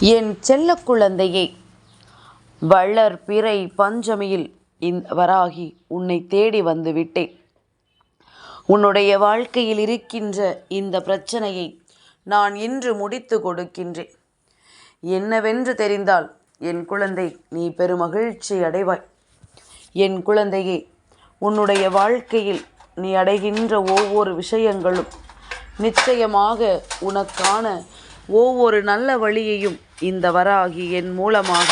என் செல்ல குழந்தையே வள்ளர் பிறை பஞ்சமியில் இந்த வராகி உன்னை தேடி வந்து விட்டேன். உன்னுடைய வாழ்க்கையில் இருக்கின்ற இந்த பிரச்சனையை நான் இன்று முடித்து கொடுக்கின்றேன். என்னவென்று தெரிந்தால் என் குழந்தை நீ பெருமகிழ்ச்சி அடைவாய். என் குழந்தையே உன்னுடைய வாழ்க்கையில் நீ அடைகின்ற ஒவ்வொரு விஷயங்களும் நிச்சயமாக உனக்கான ஒவ்வொரு நல்ல வழியையும் இந்த வராகி என் மூலமாக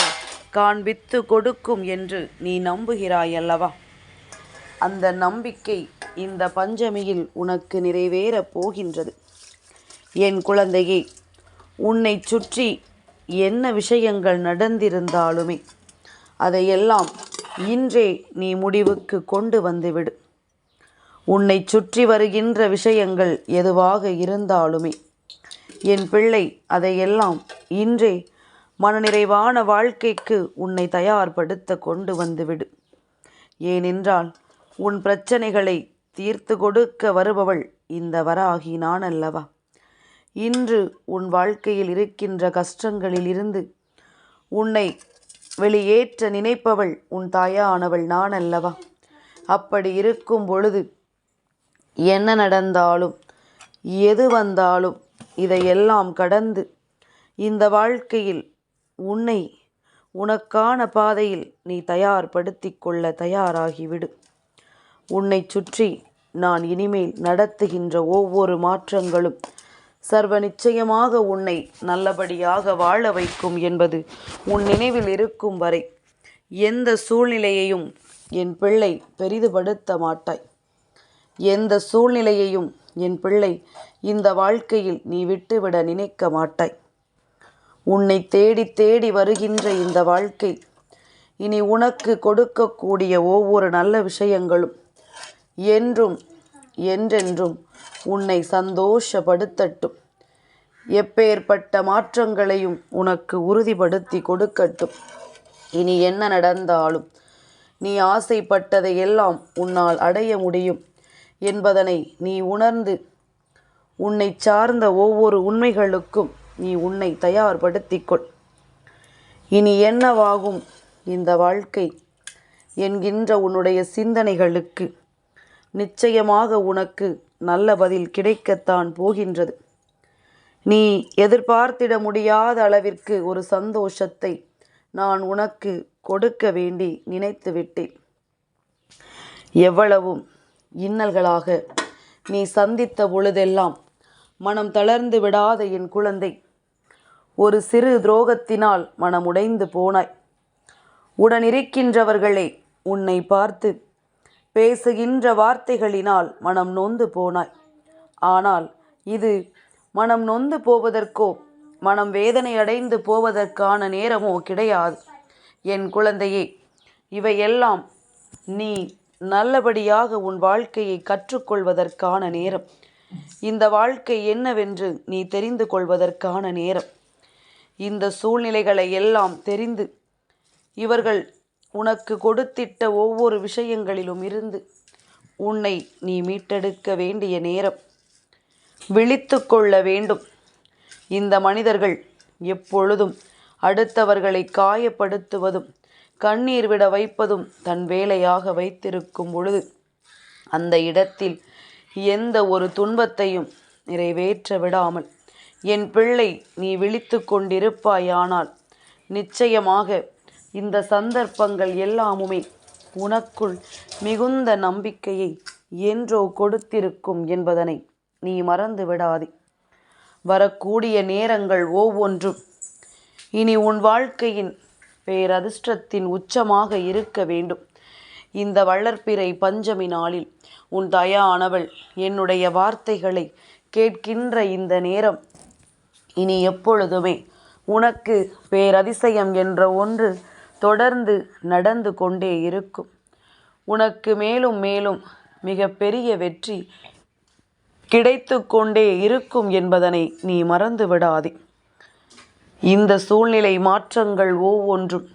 காண்பித்து கொடுக்கும் என்று நீ நம்புகிறாய் அல்லவா அந்த நம்பிக்கை இந்த பஞ்சமியில் உனக்கு நிறைவேறப் போகின்றது. என் குழந்தையே உன்னை சுற்றி என்ன விஷயங்கள் நடந்திருந்தாலுமே அதையெல்லாம் இன்றே நீ முடிவுக்கு கொண்டு வந்துவிடு. உன்னை சுற்றி வருகின்ற விஷயங்கள் எதுவாக இருந்தாலுமே என் பிள்ளை அதையெல்லாம் இன்றே மனநிறைவான வாழ்க்கைக்கு உன்னை தயார்படுத்த கொண்டு வந்துவிடு. ஏனென்றால் உன் பிரச்சனைகளை தீர்த்து கொடுக்க வருபவள் இந்த வராகி நான் அல்லவா இன்று உன் வாழ்க்கையில் இருக்கின்ற கஷ்டங்களில் இருந்து உன்னை வெளியேற்ற நினைப்பவள் உன் தாயானவள் நான் அல்லவா அப்படி இருக்கும் பொழுது என்ன நடந்தாலும் எது வந்தாலும் இதையெல்லாம் கடந்து இந்த வாழ்க்கையில் உன்னை உனக்கான பாதையில் நீ தயார்படுத்தி கொள்ள தயாராகிவிடு. உன்னை சுற்றி நான் இனிமேல் நடத்துகின்ற ஒவ்வொரு மாற்றங்களும் சர்வ நிச்சயமாக உன்னை நல்லபடியாக வாழ வைக்கும் என்பது உன் நினைவில் இருக்கும் வரை எந்த சூழ்நிலையையும் என் பிள்ளை பெரிதுபடுத்த மாட்டாய். எந்த சூழ்நிலையையும் என் பிள்ளை இந்த வாழ்க்கையில் நீ விட்டுவிட நினைக்க மாட்டாய். உன்னை தேடி தேடி வருகின்ற இந்த வாழ்க்கை இனி உனக்கு கொடுக்கக்கூடிய ஒவ்வொரு நல்ல விஷயங்களும் என்றும் என்றென்றும் உன்னை சந்தோஷப்படுத்தட்டும். எப்பேற்பட்ட மாற்றங்களையும் உனக்கு உறுதிப்படுத்தி கொடுக்கட்டும். இனி என்ன நடந்தாலும் நீ ஆசைப்பட்டதை எல்லாம் உன்னால் அடைய முடியும். என்பதனை நீ உணர்ந்து உன்னை சார்ந்த ஒவ்வொரு உண்மைகளுக்கும் நீ உன்னை தயார்படுத்திக்கொள். இனி என்னவாகும் இந்த வாழ்க்கை? என்கின்ற உன்னுடைய சிந்தனைகளுக்கு நிச்சயமாக உனக்கு நல்ல பதில் கிடைக்கத்தான் போகின்றது. நீ எதிர்பார்த்திட முடியாத அளவிற்கு ஒரு சந்தோஷத்தை நான் உனக்கு கொடுக்க வேண்டி நினைத்து விட்டேன் எவ்வளவும் இன்னல்களாக. நீ சந்தித்த பொழுதெல்லாம் மனம் தளர்ந்து விடாத என் குழந்தை. ஒரு சிறு துரோகத்தினால் மனமுடைந்து போனாய். உடனிருக்கின்றவர்களே உன்னை பார்த்து பேசுகின்ற வார்த்தைகளினால் மனம் நொந்து போனாய். ஆனால் இது மனம் நொந்து போவதற்கோ மனம் வேதனை அடைந்து போவதற்கான நேரமோ கிடையாது. என் குழந்தையே இவையெல்லாம் நீ நல்லபடியாக உன் வாழ்க்கையை கற்றுக்கொள்வதற்கான நேரம். இந்த வாழ்க்கை என்னவென்று நீ தெரிந்து கொள்வதற்கான நேரம். இந்த சூழ்நிலைகளை எல்லாம் தெரிந்து இவர்கள் உனக்கு கொடுத்திட்ட ஒவ்வொரு விஷயங்களிலும் இருந்து உன்னை நீ மீட்டெடுக்க வேண்டிய நேரம். விழித்து கொள்ள வேண்டும். இந்த மனிதர்கள் எப்பொழுதும் அடுத்தவர்களை காயப்படுத்துவதும் கண்ணீர் விட வைப்பதும் தன் வேலையாக வைத்திருக்கும் பொழுது அந்த இடத்தில் எந்த ஒரு துன்பத்தையும் நிறைவேற்ற விடாமல் என் பிள்ளை நீ விழித்து கொண்டிருப்பாயானால் நிச்சயமாக இந்த சந்தர்ப்பங்கள் எல்லாமுமே உனக்குள் மிகுந்த நம்பிக்கையை என்றோ கொடுத்திருக்கும் என்பதனை நீ மறந்து விடாதே. வரக்கூடிய நேரங்கள் ஒவ்வொன்றும். இனி உன் வாழ்க்கையின் பேரதிர்ஷ்டத்தின் உச்சமாக இருக்க வேண்டும். இந்த வளர்ப்பிறை பஞ்சமி நாளில் உன் தயானவள் என்னுடைய வார்த்தைகளை கேட்கின்ற இந்த நேரம் இனி எப்பொழுதுமே உனக்கு பேரதிசயம் என்ற ஒன்று தொடர்ந்து நடந்து கொண்டே இருக்கும். உனக்கு மேலும் மேலும் மிக பெரிய வெற்றி கிடைத்து கொண்டே இருக்கும் என்பதனை நீ மறந்து விடாதே இந்த சூழ்நிலை மாற்றங்கள் ஒவ்வொன்றும்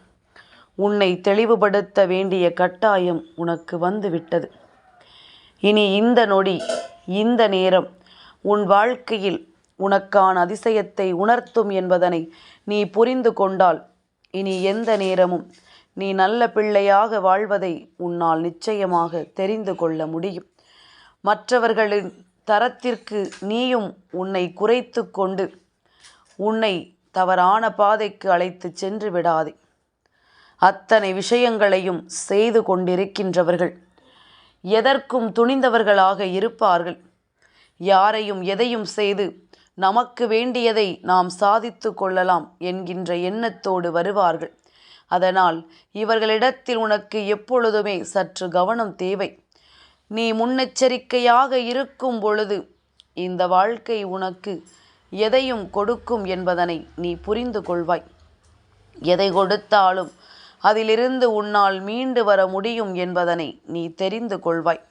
உன்னை தெளிவுபடுத்த வேண்டிய கட்டாயம் உனக்கு வந்துவிட்டது. இனி இந்த நொடி இந்த நேரம் உன் வாழ்க்கையில் உனக்கான அதிசயத்தை உணர்த்தும் என்பதனை நீ புரிந்து கொண்டால் இனி எந்த நேரமும் நீ நல்ல பிள்ளையாக வாழ்வதை உன்னால் நிச்சயமாக தெரிந்து கொள்ள முடியும். மற்றவர்களின் தரத்திற்கு நீயும் உன்னை குறைத்து கொண்டு உன்னை தவறான பாதைக்கு அழைத்துச் சென்று விடாதே. அத்தனை விஷயங்களையும் செய்து கொண்டிருக்கின்றவர்கள் எதற்கும் துணிந்தவர்களாக இருப்பார்கள். யாரையும் எதையும் செய்து நமக்கு வேண்டியதை நாம் சாதித்து கொள்ளலாம் என்கின்ற எண்ணத்தோடு வருவார்கள். அதனால் இவர்களிடத்தில் உனக்கு எப்பொழுதுமே சற்று கவனம் தேவை. நீ முன்னெச்சரிக்கையாக இருக்கும் பொழுது இந்த வாழ்க்கை உனக்கு எதையும் கொடுக்கும் என்பதனை நீ புரிந்து கொள்வாய். எதை கொடுத்தாலும் அதிலிருந்து உன்னால் மீண்டு வர முடியும் என்பதனை நீ தெரிந்து கொள்வாய்.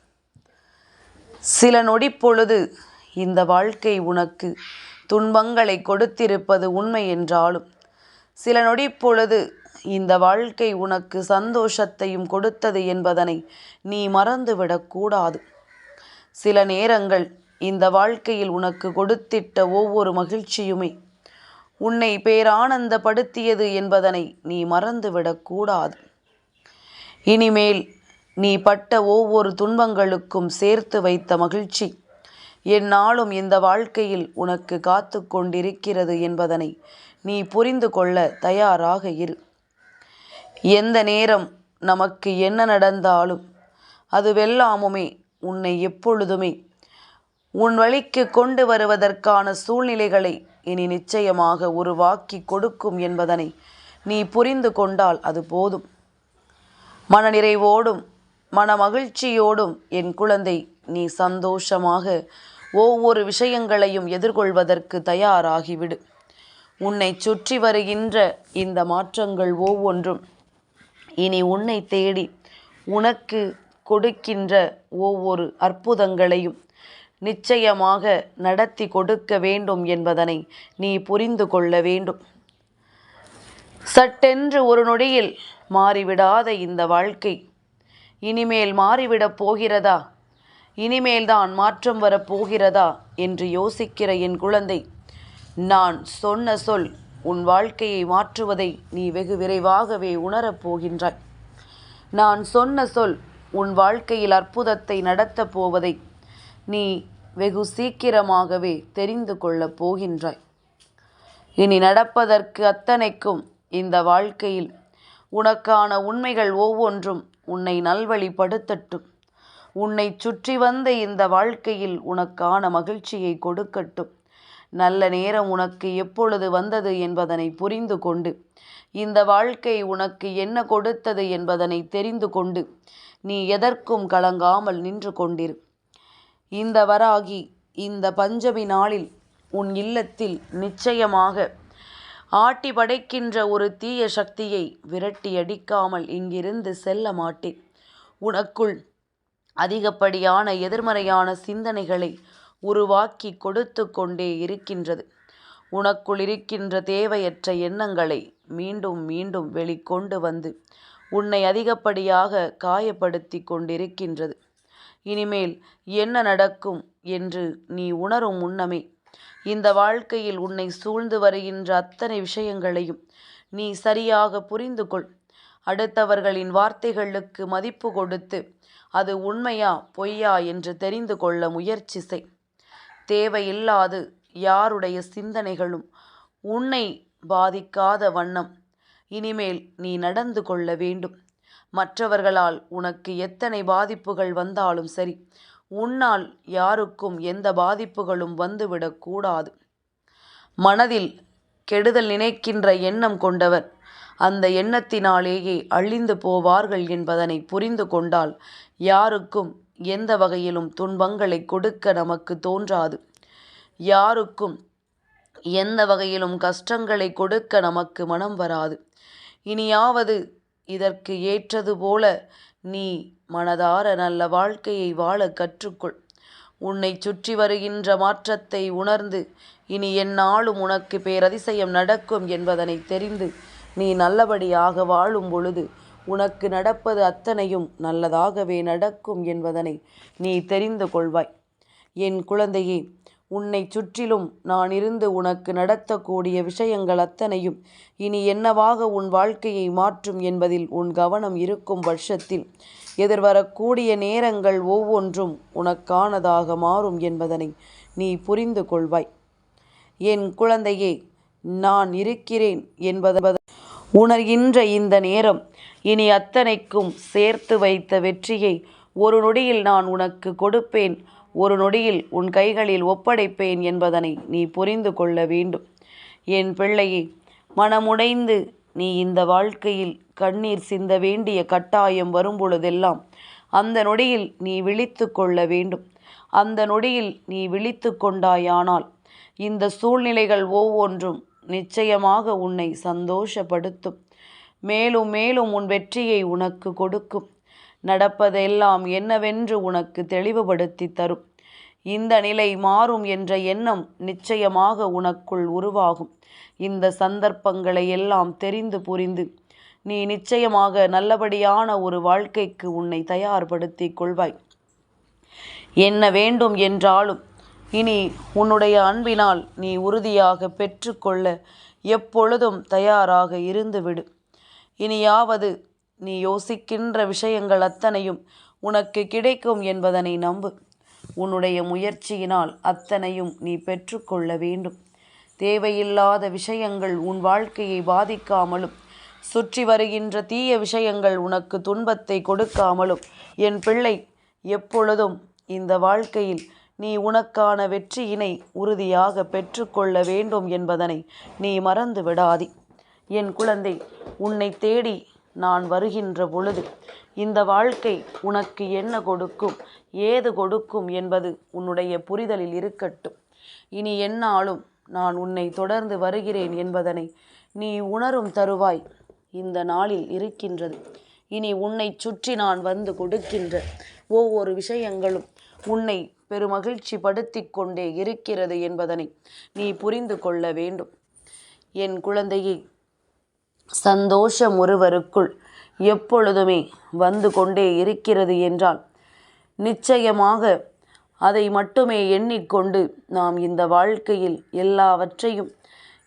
சில நொடிப்பொழுது இந்த வாழ்க்கை உனக்கு துன்பங்களை கொடுத்திருப்பது உண்மை என்றாலும் சில நொடிப்பொழுது இந்த வாழ்க்கை உனக்கு சந்தோஷத்தையும் கொடுத்தது என்பதனை நீ மறந்துவிடக்கூடாது. சில நேரங்கள் இந்த வாழ்க்கையில் உனக்கு கொடுத்திட்ட ஒவ்வொரு மகிழ்ச்சியுமே. உன்னை பேரானந்தப்படுத்தியது என்பதனை நீ மறந்துவிடக்கூடாது இனிமேல் நீ பட்ட ஒவ்வொரு துன்பங்களுக்கும் சேர்த்து வைத்த மகிழ்ச்சி என்னாலும் இந்த வாழ்க்கையில் உனக்கு காத்து கொண்டிருக்கிறது என்பதனை நீ புரிந்து கொள்ள தயாராக இரு. எந்த நேரம் நமக்கு என்ன நடந்தாலும் அதுவெல்லாமுமே உன்னை எப்பொழுதுமே உன் வழிக்கு கொண்டு வருவதற்கான சூழ்நிலைகளை இனி நிச்சயமாக உருவாக்கி கொடுக்கும் என்பதனை நீ புரிந்து கொண்டால் அது போதும். மனநிறைவோடும் மன மகிழ்ச்சியோடும் என் குழந்தை நீ சந்தோஷமாக ஒவ்வொரு விஷயங்களையும் எதிர்கொள்வதற்கு தயாராகிவிடு. உன்னை சுற்றி வருகின்ற இந்த மாற்றங்கள் ஒவ்வொன்றும் இனி உன்னை தேடி உனக்கு கொடுக்கின்ற ஒவ்வொரு அற்புதங்களையும் நிச்சயமாக நடத்தி கொடுக்க வேண்டும் என்பதனை நீ புரிந்து கொள்ள வேண்டும். சட்டென்று ஒரு நொடியில் மாறிவிடாத இந்த வாழ்க்கை. இனிமேல் மாறிவிடப் போகிறதா? இனிமேல் தான் மாற்றம் வரப்போகிறதா என்று யோசிக்கிற என் குழந்தை நான் சொன்ன சொல் உன் வாழ்க்கையை மாற்றுவதை நீ வெகு விரைவாகவே உணரப் போகின்றாய். நான் சொன்ன சொல் உன் வாழ்க்கையில் அற்புதத்தை நடத்தப் போவதை நீ வெகு சீக்கிரமாகவே தெரிந்து கொள்ளப் போகின்றாய். இனி நடப்பதற்கு அத்தனைக்கும் இந்த வாழ்க்கையில் உனக்கான உண்மைகள் ஒவ்வொன்றும் உன்னை நல்வழிப்படுத்தட்டும். உன்னை சுற்றி வந்த இந்த வாழ்க்கையில் உனக்கான மகிழ்ச்சியை கொடுக்கட்டும். நல்ல நேரம் உனக்கு எப்பொழுது வந்தது என்பதனை புரிந்து கொண்டு இந்த வாழ்க்கை உனக்கு என்ன கொடுத்தது என்பதனை தெரிந்து கொண்டு நீ எதற்கும் கலங்காமல் நின்று கொண்டிரு. இந்த வராகி இந்த பஞ்சமி நாளில் உன் இல்லத்தில் நிச்சயமாக ஆட்டி படைக்கின்ற ஒரு தீய சக்தியை விரட்டி அடிக்காமல் இங்கிருந்து செல்ல மாட்டேன். உனக்குள் அதிகப்படியான எதிர்மறையான சிந்தனைகளை உருவாக்கி கொடுத்து கொண்டே இருக்கின்றது. உனக்குள் இருக்கின்ற தேவையற்ற எண்ணங்களை மீண்டும் மீண்டும் வெளிக்கொண்டு வந்து உன்னை அதிகப்படியாக காயப்படுத்தி கொண்டிருக்கின்றது. இனிமேல் என்ன நடக்கும் என்று நீ உணரும் முன்னமே இந்த வாழ்க்கையில் உன்னை சூழ்ந்து வருகின்ற அத்தனை விஷயங்களையும் நீ சரியாக புரிந்து கொள் அடுத்தவர்களின் வார்த்தைகளுக்கு மதிப்பு கொடுத்து அது உண்மையா பொய்யா என்று தெரிந்து கொள்ள முயற்சி செய். தேவையில்லாது யாருடைய சிந்தனைகளும் உன்னை பாதிக்காத வண்ணம் இனிமேல் நீ நடந்து கொள்ள வேண்டும். மற்றவர்களால் உனக்கு எத்தனை பாதிப்புகள் வந்தாலும் சரி உன்னால் யாருக்கும் எந்த பாதிப்புகளும் வந்துவிடக்கூடாது மனதில் கெடுதல் நினைக்கின்ற எண்ணம் கொண்டவர் அந்த எண்ணத்தினாலேயே அழிந்து போவார்கள் என்பதனை புரிந்து கொண்டால் யாருக்கும் எந்த வகையிலும் துன்பங்களை கொடுக்க நமக்கு தோன்றாது. யாருக்கும் எந்த வகையிலும் கஷ்டங்களை கொடுக்க நமக்கு மனம் வராது. இனியாவது இதற்கு ஏற்றது போல நீ மனதார நல்ல வாழ்க்கையை வாழ கற்றுக்கொள். உன்னை சுற்றி வருகின்ற மாற்றத்தை உணர்ந்து இனி எந்நாளும் உனக்கு பேரதிசயம் நடக்கும் என்பதனை தெரிந்து நீ நல்லபடியாக வாழும் பொழுது உனக்கு நடப்பது அத்தனையும் நல்லதாகவே நடக்கும் என்பதனை நீ தெரிந்து கொள்வாய். என் குழந்தையே உன்னை சுற்றிலும் நான் இருந்து உனக்கு நடத்தக்கூடிய விஷயங்கள் அத்தனையும் இனி என்னவாக உன் வாழ்க்கையை மாற்றும் என்பதில் உன் கவனம் இருக்கும் பட்சத்தில் எதிர்வரக்கூடிய நேரங்கள் ஒவ்வொன்றும் உனக்கானதாக மாறும் என்பதனை நீ புரிந்து கொள்வாய். என் குழந்தையே நான் இருக்கிறேன் என்பது உணர்கின்ற இந்த நேரம் இனி அத்தனைக்கும் சேர்த்து வைத்த வெற்றியை ஒரு நொடியில் நான் உனக்கு கொடுப்பேன். ஒரு நொடியில் உன் கைகளில் ஒப்படைப்பேன் என்பதனை நீ புரிந்து கொள்ள வேண்டும். என் பிள்ளையே மனமுடைந்து நீ இந்த வாழ்க்கையில் கண்ணீர் சிந்த வேண்டிய கட்டாயம் வரும்பொழுதெல்லாம் அந்த நொடியில் நீ விழித்து கொள்ள வேண்டும். அந்த நொடியில் நீ விழித்து கொண்டாயானால் இந்த சூழ்நிலைகள் ஒவ்வொன்றும் நிச்சயமாக உன்னை சந்தோஷப்படுத்தும். மேலும் மேலும் உன் வெற்றியை உனக்கு கொடுக்கும். நடப்பதெல்லாம் என்னவென்று உனக்கு தெளிவுபடுத்தி தரும். இந்த நிலை மாறும் என்ற எண்ணம் நிச்சயமாக உனக்குள் உருவாகும். இந்த சந்தர்ப்பங்களை எல்லாம் தெரிந்து புரிந்து நீ நிச்சயமாக நல்லபடியான ஒரு வாழ்க்கைக்கு உன்னை தயார்படுத்திக் கொள்வாய். என்ன வேண்டும் என்றாலும் இனி உன்னுடைய அன்பினால் நீ உறுதியாக பெற்றுக்கொள்ள எப்பொழுதும் தயாராக இருந்துவிடு. இனியாவது நீ யோசிக்கின்ற விஷயங்கள் அத்தனையும் உனக்கு கிடைக்கும் என்பதனை நம்பு. உன்னுடைய முயற்சியினால் அத்தனையும் நீ பெற்றுக்கொள்ள வேண்டும். தேவையில்லாத விஷயங்கள் உன் வாழ்க்கையை பாதிக்காமலும் சுற்றி வருகின்ற தீய விஷயங்கள் உனக்கு துன்பத்தை கொடுக்காமலும் என் பிள்ளை எப்பொழுதும் இந்த வாழ்க்கையில் நீ உனக்கான வெற்றியினை உறுதியாக பெற்றுக்கொள்ள வேண்டும் என்பதனை நீ மறந்து விடாதே என் குழந்தை உன்னை தேடி நான் வருகின்ற பொழுது இந்த வாழ்க்கை உனக்கு என்ன கொடுக்கும்? ஏது கொடுக்கும் என்பது உன்னுடைய புரிதலில் இருக்கட்டும். இனி என்னாலும் நான் உன்னை தொடர்ந்து வருகிறேன் என்பதனை நீ உணரும் தருவாய். இந்த நாளில் இருக்கின்றது. இனி உன்னை சுற்றி நான் வந்து கொடுக்கின்ற ஒவ்வொரு விஷயங்களும் உன்னை பெருமகிழ்ச்சி படுத்தி கொண்டே இருக்கிறது என்பதனை நீ புரிந்து கொள்ள வேண்டும். என் குழந்தையை சந்தோஷம் ஒருவருக்குள் எப்பொழுதுமே வந்து கொண்டே இருக்கிறது என்றால் நிச்சயமாக அதை மட்டுமே எண்ணிக்கொண்டு நாம் இந்த வாழ்க்கையில் எல்லாவற்றையும்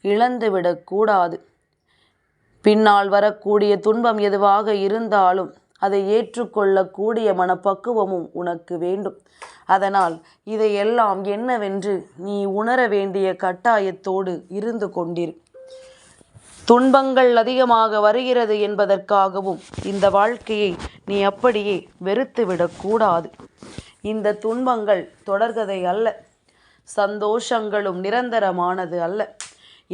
இழந்துவிடக்கூடாது பின்னால் வரக்கூடிய துன்பம் எதுவாக இருந்தாலும் அதை ஏற்றுக்கொள்ளக்கூடிய மனப்பக்குவமும் உனக்கு வேண்டும். அதனால் இதையெல்லாம் என்னவென்று நீ உணர வேண்டிய கட்டாயத்தோடு இருந்து கொண்டிரு. துன்பங்கள் அதிகமாக வருகிறது என்பதற்காகவும் இந்த வாழ்க்கையை நீ அப்படியே வெறுத்துவிடக்கூடாது இந்த துன்பங்கள் தொடர்கதை அல்ல. சந்தோஷங்களும் நிரந்தரமானது அல்ல.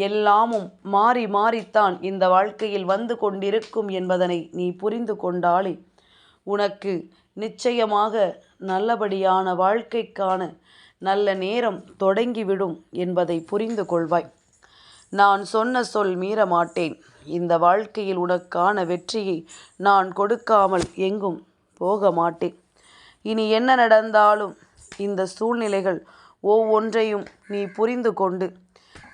எல்லாமும் மாறி மாறித்தான் இந்த வாழ்க்கையில் வந்து கொண்டிருக்கும் என்பதனை நீ புரிந்து கொண்டாலே உனக்கு நிச்சயமாக நல்லபடியான வாழ்க்கைக்கான நல்ல நேரம் தொடங்கிவிடும் என்பதை புரிந்து கொள்வாய். நான் சொன்ன சொல் மீற மாட்டேன் இந்த வாழ்க்கையில் உனக்கான வெற்றியை நான் கொடுக்காமல் எங்கும் போக மாட்டேன் இனி என்ன நடந்தாலும் இந்த சூழ்நிலைகள் ஒவ்வொன்றையும் நீ புரிந்து கொண்டு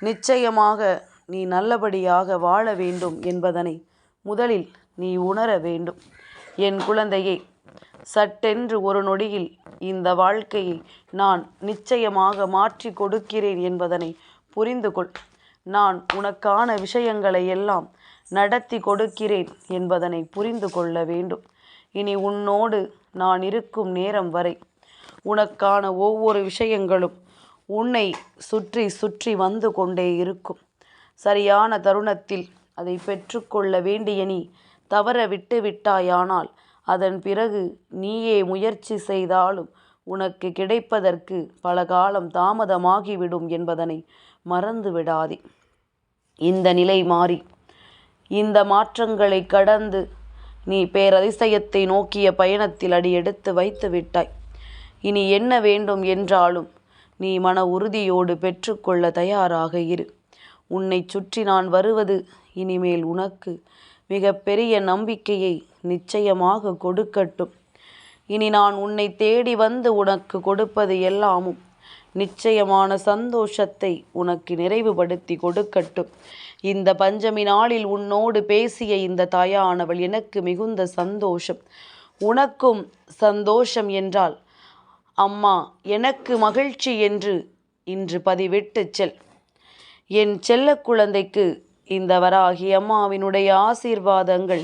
நிச்சயமாக நீ நல்லபடியாக வாழ வேண்டும் என்பதனை முதலில் நீ உணர வேண்டும். என் குழந்தையே சட்டென்று ஒரு நொடியில் இந்த வாழ்க்கையை நான் நிச்சயமாக மாற்றி கொடுக்கிறேன் என்பதனை புரிந்து கொள். நான் உனக்கான விஷயங்களை எல்லாம் நடத்தி கொடுக்கிறேன் என்பதனை புரிந்து கொள்ள வேண்டும். இனி உன்னோடு நான் இருக்கும் நேரம் வரை உனக்கான ஒவ்வொரு விஷயங்களும் உன்னை சுற்றி சுற்றி வந்து கொண்டே இருக்கும். சரியான தருணத்தில் அதை பெற்றுக்கொள்ள வேண்டிய நீ தவற விட்டு விட்டாயானால் அதன் பிறகு நீயே முயற்சி செய்தாலும் உனக்கு கிடைப்பதற்கு பல காலம் தாமதமாகிவிடும் என்பதனை மறந்து விடாதே இந்த நிலை மாறி இந்த மாற்றங்களை கடந்து நீ பேரதிசயத்தை நோக்கிய பயணத்தில் அடியெடுத்து வைத்து விட்டாய். இனி என்ன வேண்டும் என்றாலும் நீ மன உறுதியோடு பெற்றுக்கொள்ள தயாராக இரு. உன்னை சுற்றி நான் வருவது இனிமேல் உனக்கு மிக பெரிய நம்பிக்கையை நிச்சயமாக கொடுக்கட்டும். இனி நான் உன்னை தேடி வந்து உனக்கு கொடுப்பது எல்லாமும். நிச்சயமான சந்தோஷத்தை உனக்கு நிறைவுபடுத்தி கொடுக்கட்டும். இந்த பஞ்சமி நாளில் உன்னோடு பேசிய இந்த தாயானவள் எனக்கு மிகுந்த சந்தோஷம். உனக்கும் சந்தோஷம் என்றால் அம்மா எனக்கு மகிழ்ச்சி என்று இன்று பதிவிட்டு செல். என் செல்ல குழந்தைக்கு இந்த வராகி அம்மாவினுடைய ஆசீர்வாதங்கள்